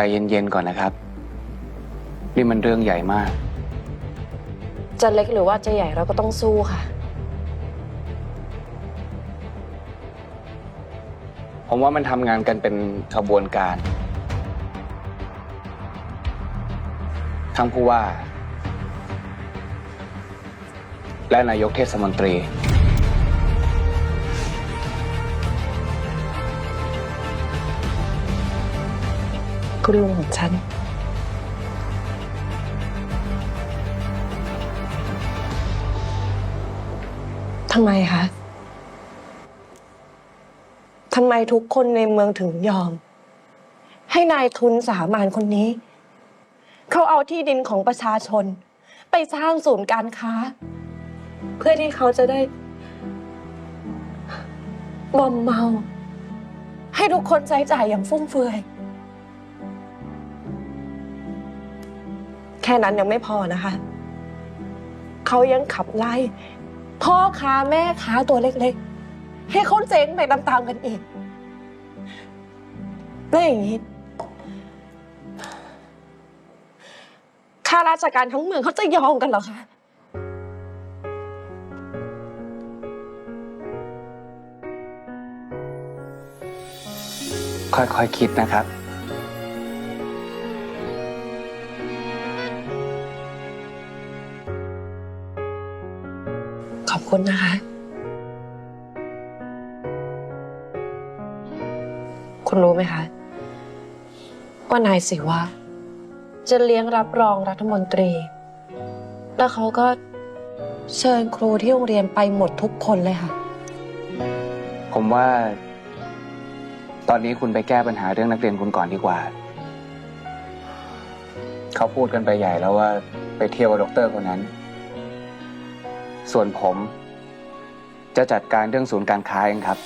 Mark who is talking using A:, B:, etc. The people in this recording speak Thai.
A: ใจเย็นๆก่อนนะครับ นี่มันเรื่องใหญ่มาก
B: จะเล็กหรือว่าจะใหญ่เราก็ต้องสู้ค่ะ
A: ผมว่ามันทำงานกันเป็นขบวนการ ทั้งผู้ว่า และนายกเทศมนตรี
B: ก็เรื่องของฉัน ทำไมคะ ทำไมทุกคนในเมืองถึงยอม ให้นายทุนสามานคนนี้ เขาเอาที่ดินของประชาชน ไปสร้างศูนย์การค้า เพื่อที่เขาจะได้มอมเมา ให้ทุกคนใช้จ่ายอย่างฟุ่มเฟือย ค่นั้นยังไม่พอนะคะ เขายังขับไล่ พ่อค้าแม่ค้าตัวเล็กๆ ให้เขาเจ๊งไปตามๆกันอีกแล้วอย่างนี้ข้าราชการทั้งเมืองเขาจะยอมกันเหรอคะ
A: ค่อยๆคคิดนะครับ
B: ขอบคุณนะคะ คุณรู้ไหมคะ ว่านายสิวะจะเลี้ยงรับรองรัฐมนตรี แล้วเขาก็เชิญครูที่โรงเรียนไปหมดทุกคนเลยค่ะ
A: ผมว่า ตอนนี้คุณไปแก้ปัญหาเรื่องนักเรียนคุณก่อนดีกว่า เขาพูดกันไปใหญ่แล้วว่าไปเที่ยวกับด็อกเตอร์คนนั้น ส่วนผม จะจัดการเรื่องศูนย์การค้าเองครับ